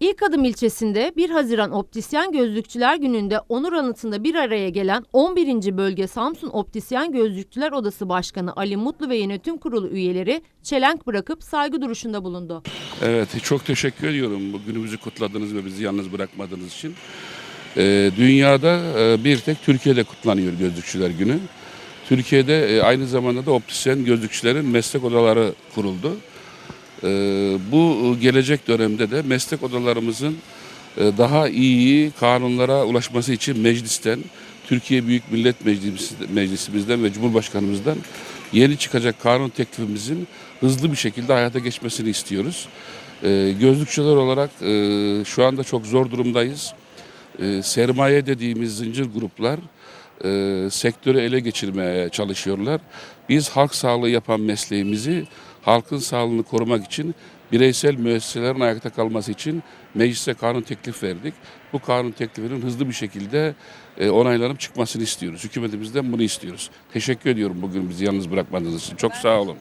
İlk Adım ilçesinde 1 Haziran Optisyen Gözlükçüler Günü'nde onur anıtında bir araya gelen 11. Bölge Samsun Optisyen Gözlükçüler Odası Başkanı Ali Mutlu ve yönetim kurulu üyeleri çelenk bırakıp saygı duruşunda bulundu. Evet, çok teşekkür ediyorum bu günümüzü kutladığınız ve bizi yalnız bırakmadığınız için. Ee, dünyada e, bir tek Türkiye'de kutlanıyor Gözlükçüler Günü. Türkiye'de e, aynı zamanda da optisyen gözlükçülerin meslek odaları kuruldu. Ee, bu gelecek dönemde de meslek odalarımızın e, daha iyi kanunlara ulaşması için meclisten, Türkiye Büyük Millet Meclisi, Meclisimizden ve Cumhurbaşkanımızdan yeni çıkacak kanun teklifimizin hızlı bir şekilde hayata geçmesini istiyoruz. Ee, gözlükçüler olarak e, şu anda çok zor durumdayız. Ee, sermaye dediğimiz zincir gruplar e, sektörü ele geçirmeye çalışıyorlar. Biz halk sağlığı yapan mesleğimizi halkın sağlığını korumak için bireysel müesseselerin ayakta kalması için meclise kanun teklif verdik. Bu kanun teklifinin hızlı bir şekilde e, onaylanıp çıkmasını istiyoruz. Hükümetimizden bunu istiyoruz. Teşekkür ediyorum bugün bizi yalnız bırakmadığınız için. Çok sağ olun.